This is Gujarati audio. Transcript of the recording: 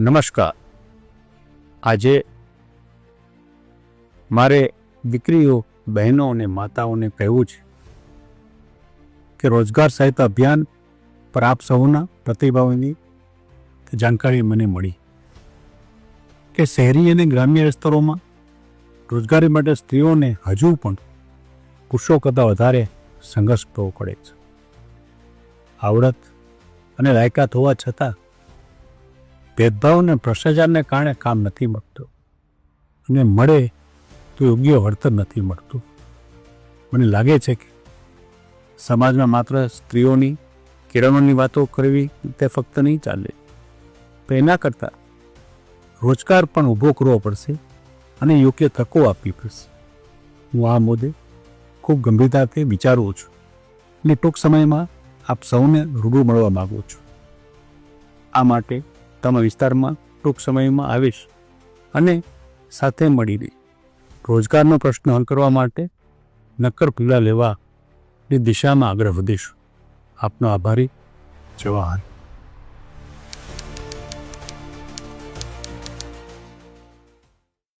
નમસ્કાર. આજે મારે દીકરીઓ, બહેનો અને માતાઓને કહેવું છે કે રોજગાર સહાયતા અભિયાન પર આપ સૌના પ્રતિભાવની જાણકારી મને મળી કે શહેરી અને ગ્રામ્ય વિસ્તારોમાં રોજગારી માટે સ્ત્રીઓને હજુ પણ પુરુષો કરતાં વધારે સંઘર્ષ કરવો પડે છે. આવડત અને લાયકાત હોવા છતાં ભેદભાવ અને ભ્રષ્ટાચારને કારણે કામ નથી મળતું. અને મળે તો યોગ્ય વળતર નથી મળતું. મને લાગે છે કે સમાજમાં માત્ર સ્ત્રીઓની કિરણોની વાતો કરવી તે ફક્ત નહીં ચાલે. તો એના કરતાં રોજગાર પણ ઊભો કરવો પડશે અને યોગ્ય તકો આપવી પડશે. હું આ મુદ્દે ખૂબ ગંભીરતાથી વિચારું છું અને ટૂંક સમયમાં આપ સૌને રૂબરૂ મળવા માગું છું. આ માટે તમે વિસ્તારમાં ટૂંક સમયમાં આવીશ અને સાથે મળીને રોજગારનો પ્રશ્ન હલ કરવા માટે નક્કર પગલાં લેવાની દિશામાં આગળ વધીશું. આપનો આભારી. જવાહર.